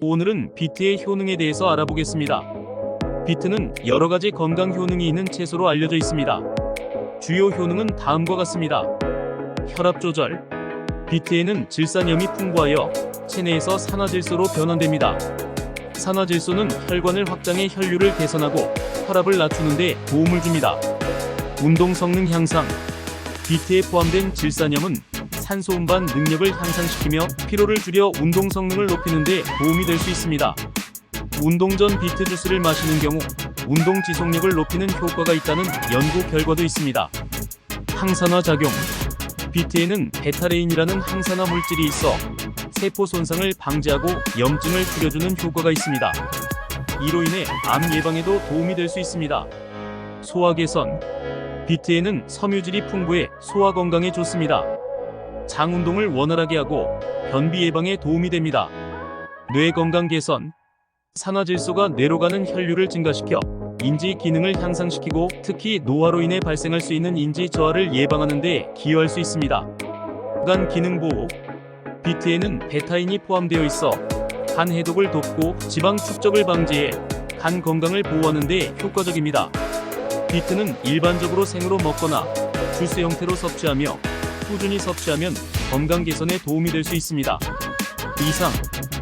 오늘은 비트의 효능에 대해서 알아보겠습니다. 비트는 여러 가지 건강 효능이 있는 채소로 알려져 있습니다. 주요 효능은 다음과 같습니다. 혈압 조절. 비트에는 질산염이 풍부하여 체내에서 산화질소로 변환됩니다. 산화질소는 혈관을 확장해 혈류를 개선하고 혈압을 낮추는 데 도움을 줍니다. 운동 성능 향상. 비트에 포함된 질산염은 산소 운반 능력을 향상시키며 피로를 줄여 운동 성능을 높이는 데 도움이 될 수 있습니다. 운동 전 비트 주스를 마시는 경우 운동 지속력을 높이는 효과가 있다는 연구 결과도 있습니다. 항산화 작용. 비트에는 베타레인이라는 항산화 물질이 있어 세포 손상을 방지하고 염증을 줄여주는 효과가 있습니다. 이로 인해 암 예방에도 도움이 될 수 있습니다. 소화 개선. 비트에는 섬유질이 풍부해 소화 건강에 좋습니다. 장 운동을 원활하게 하고 변비 예방에 도움이 됩니다. 뇌 건강 개선. 산화질소가 뇌로 가는 혈류를 증가시켜 인지 기능을 향상시키고 특히 노화로 인해 발생할 수 있는 인지 저하를 예방하는 데 기여할 수 있습니다. 간 기능 보호. 비트에는 베타인이 포함되어 있어 간 해독을 돕고 지방 축적을 방지해 간 건강을 보호하는 데 효과적입니다. 비트는 일반적으로 생으로 먹거나 주스 형태로 섭취하며 꾸준히 섭취하면 건강 개선에 도움이 될 수 있습니다. 이상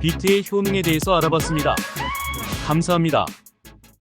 비트의 효능에 대해서 알아봤습니다. 감사합니다.